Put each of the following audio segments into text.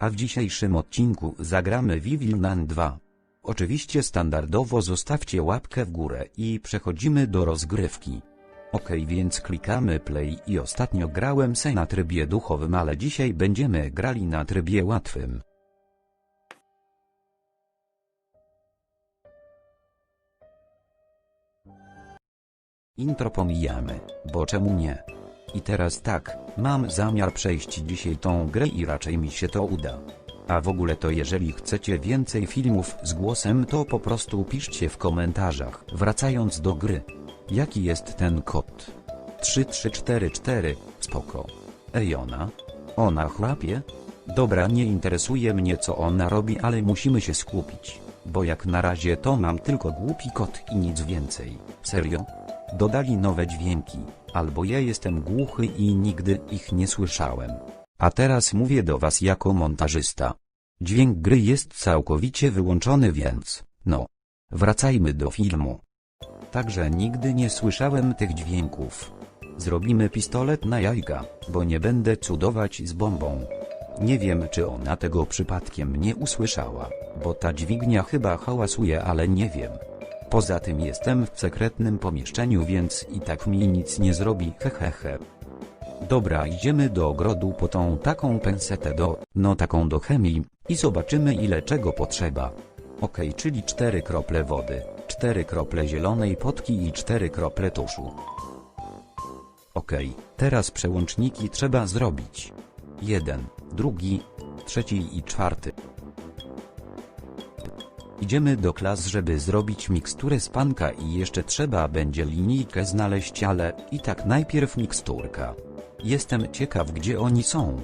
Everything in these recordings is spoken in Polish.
A w dzisiejszym odcinku zagramy Vivilnan 2. Oczywiście standardowo zostawcie łapkę w górę i przechodzimy do rozgrywki. Ok więc klikamy play i ostatnio grałem se na trybie duchowym ale dzisiaj będziemy grali na trybie łatwym. Intro pomijamy, bo czemu nie? I teraz tak, mam zamiar przejść dzisiaj tą grę i raczej mi się to uda. A w ogóle to jeżeli chcecie więcej filmów z głosem to po prostu piszcie w komentarzach. Wracając do gry. Jaki jest ten kod? 3344, spoko. Ej ona? Ona chrapie? Dobra nie interesuje mnie co ona robi ale musimy się skupić. Bo jak na razie to mam tylko głupi kot i nic więcej. Serio? Dodali nowe dźwięki, albo ja jestem głuchy i nigdy ich nie słyszałem. A teraz mówię do was jako montażysta. Dźwięk gry jest całkowicie wyłączony więc, no. Wracajmy do filmu. Także nigdy nie słyszałem tych dźwięków. Zrobimy pistolet na jajka, bo nie będę cudować z bombą. Nie wiem czy ona tego przypadkiem nie usłyszała, bo ta dźwignia chyba hałasuje ale nie wiem. Poza tym jestem w sekretnym pomieszczeniu więc i tak mi nic nie zrobi hehehe. Dobra idziemy do ogrodu po tą taką pensetę do, no taką do chemii, i zobaczymy ile czego potrzeba. Ok czyli 4 krople wody, 4 krople zielonej potki i 4 krople tuszu. Ok, teraz przełączniki trzeba zrobić. Jeden, drugi, trzeci i czwarty. Idziemy do klas, żeby zrobić miksturę spanka i jeszcze trzeba będzie linijkę znaleźć, ale i tak najpierw miksturka. Jestem ciekaw gdzie oni są.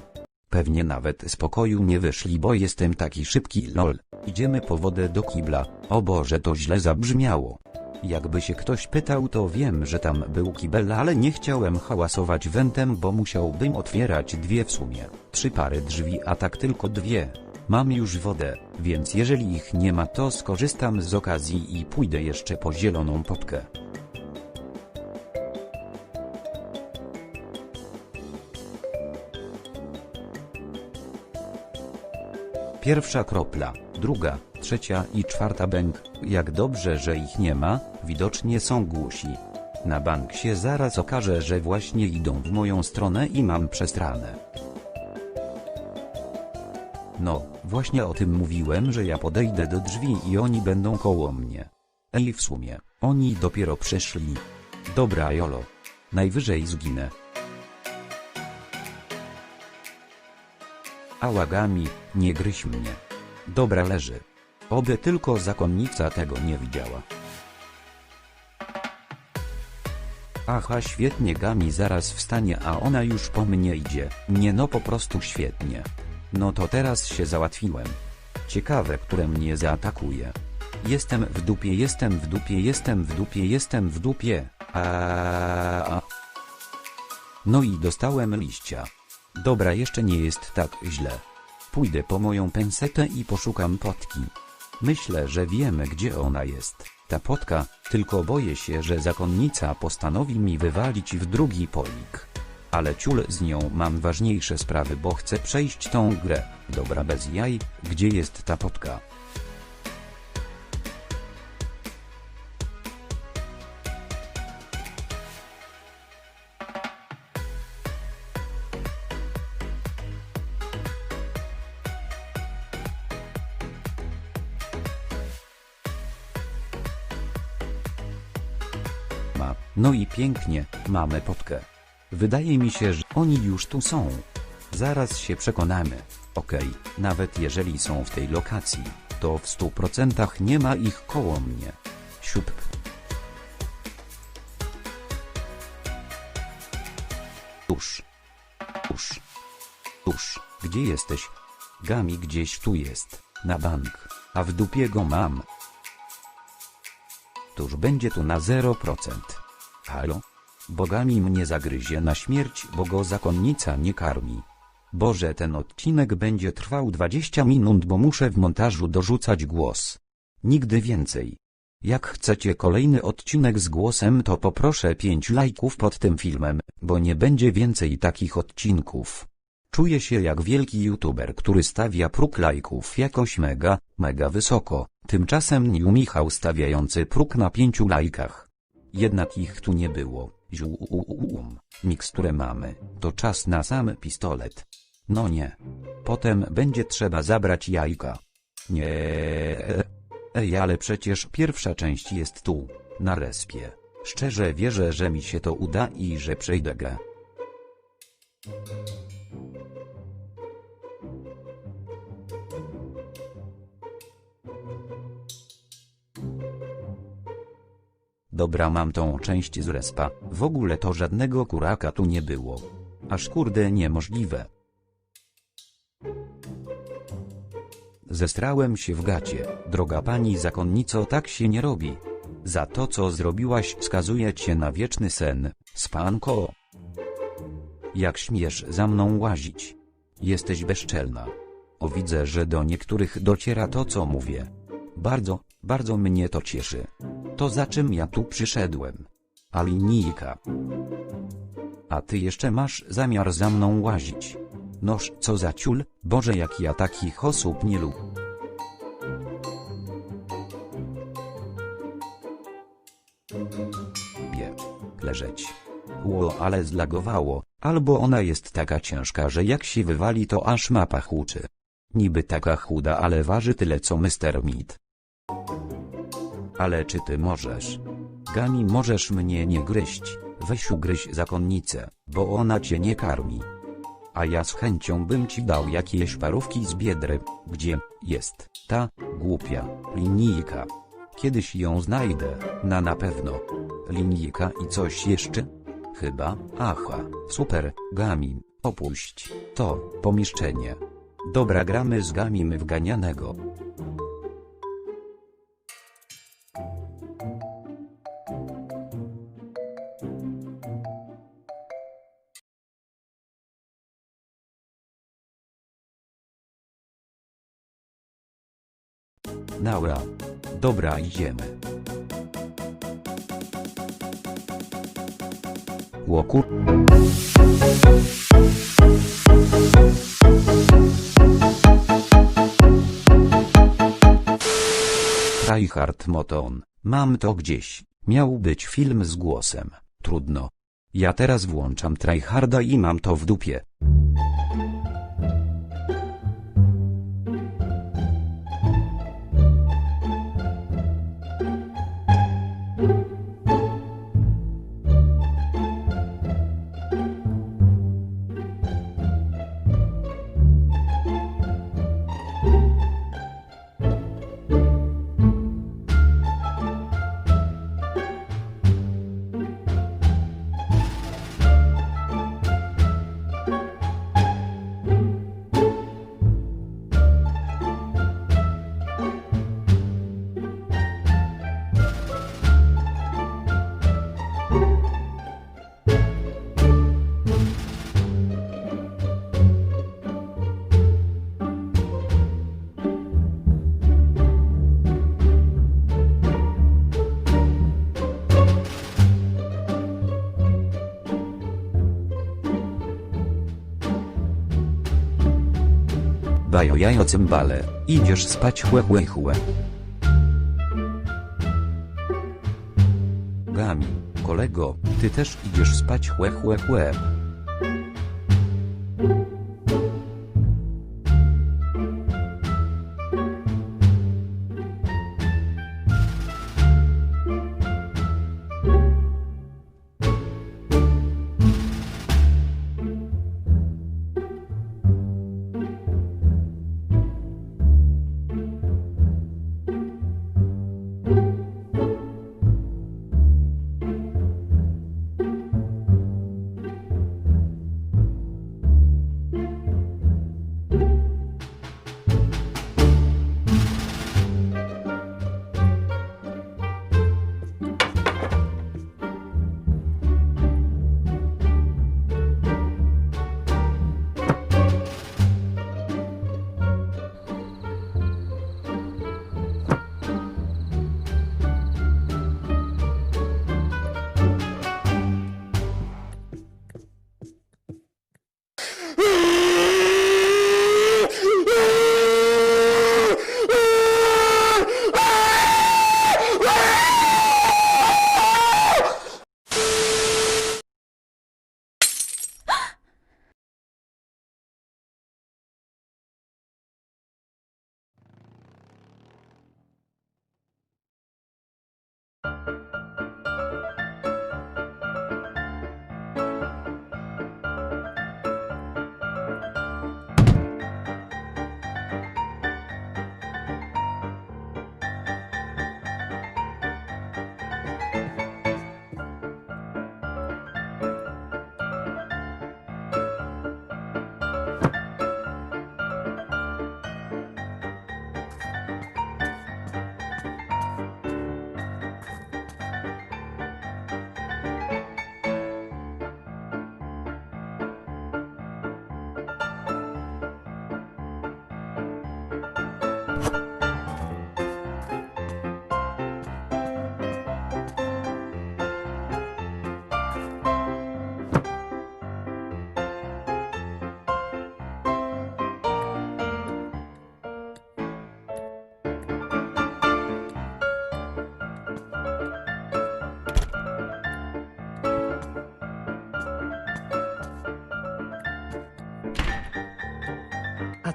Pewnie nawet z pokoju nie wyszli, bo jestem taki szybki lol. Idziemy po wodę do kibla. O Boże, to źle zabrzmiało. Jakby się ktoś pytał, to wiem, że tam był kibel, ale nie chciałem hałasować wentem, bo musiałbym otwierać dwie w sumie. Trzy pary drzwi, a tak tylko dwie. Mam już wodę, więc jeżeli ich nie ma, to skorzystam z okazji i pójdę jeszcze po zieloną potkę. Pierwsza kropla, druga, trzecia i czwarta bęk. Jak dobrze, że ich nie ma, widocznie są głusi. Na bank się zaraz okaże, że właśnie idą w moją stronę i mam przestranę. No, właśnie o tym mówiłem, że ja podejdę do drzwi i oni będą koło mnie. Ej w sumie, oni dopiero przyszli. Dobra jolo. Najwyżej zginę. Ałagami, nie gryź mnie. Dobra leży. Oby tylko zakonnica tego nie widziała. Aha świetnie Gami zaraz wstanie a ona już po mnie idzie. Nie no po prostu świetnie. No to teraz się załatwiłem. Ciekawe które mnie zaatakuje. Jestem w dupie jestem w dupie jestem w dupie jestem w dupie. A. No i dostałem liścia. Dobra jeszcze nie jest tak źle. Pójdę po moją pensetę i poszukam potki. Myślę, że wiemy gdzie ona jest. Ta potka, tylko boję się, że zakonnica postanowi mi wywalić w drugi polik. Ale ciul z nią mam ważniejsze sprawy, bo chcę przejść tą grę. Dobra bez jaj, gdzie jest ta potka? No i pięknie, mamy potkę. Wydaje mi się, że oni już tu są. Zaraz się przekonamy. Okej, nawet jeżeli są w tej lokacji, to w stu procentach nie ma ich koło mnie. Siup. Tuż. Tuż. Tuż. Gdzie jesteś? Gami gdzieś tu jest, na bank, a w dupie go mam. Tuż będzie tu na 0%. Halo? Bogami mnie zagryzie na śmierć, bo go zakonnica nie karmi. Boże, ten odcinek będzie trwał 20 minut, bo muszę w montażu dorzucać głos. Nigdy więcej. Jak chcecie kolejny odcinek z głosem, to poproszę 5 lajków pod tym filmem, bo nie będzie więcej takich odcinków. Czuję się jak wielki youtuber, który stawia próg lajków jakoś mega, mega wysoko. Tymczasem Niu Michał stawiający próg na pięciu lajkach. Jednak ich tu nie było. Zium. Miksturę mamy. To czas na sam pistolet. No nie. Potem będzie trzeba zabrać jajka. Nie. Ej, ale przecież pierwsza część jest tu, na respie. Szczerze wierzę, że mi się to uda i że przejdę. Dobra mam tą część z respa, w ogóle to żadnego kuraka tu nie było. Aż kurde niemożliwe. Zestrałem się w gacie, droga pani zakonnico tak się nie robi. Za to co zrobiłaś skazuje cię na wieczny sen, spanko. Jak śmiesz za mną łazić? Jesteś bezczelna. O widzę, że do niektórych dociera to co mówię. Bardzo, bardzo mnie to cieszy. To za czym ja tu przyszedłem. A. A ty jeszcze masz zamiar za mną łazić. Noż co za ciul, Boże jak ja takich osób nie lubię. Leżeć. Ło ale zlagowało, albo ona jest taka ciężka, że jak się wywali to aż mapa huczy. Niby taka chuda, ale waży tyle co Mr. Meat. Ale czy ty możesz? Gami możesz mnie nie gryźć, weź ugryź zakonnicę, bo ona cię nie karmi. A ja z chęcią bym ci dał jakieś parówki z biedry, gdzie jest ta głupia linijka. Kiedyś ją znajdę, na na pewno. Linijka i coś jeszcze? Chyba, aha, super, Gami, opuść to pomieszczenie. Dobra gramy z Gamim w ganianego. Naura. Dobra idziemy. Łoku. Tryhard Moton. Mam to gdzieś. Miał być film z głosem. Trudno. Ja teraz włączam tryharda i mam to w dupie. Bajo jajo cymbale, idziesz spać chłe chłe chłe. Gami, kolego, ty też idziesz spać chłe chłe chłe.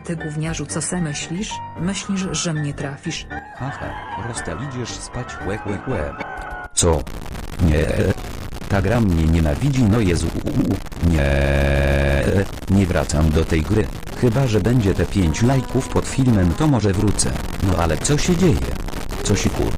Ty gówniarzu co se myślisz? Myślisz, że mnie trafisz? Haha, Rostal idziesz spać łe łe łe. Co? Nie. Ta gra mnie nienawidzi no Jezu. Nie. Nie wracam do tej gry. Chyba, że będzie te 5 lajków pod filmem to może wrócę. No ale co się dzieje? Co się kur...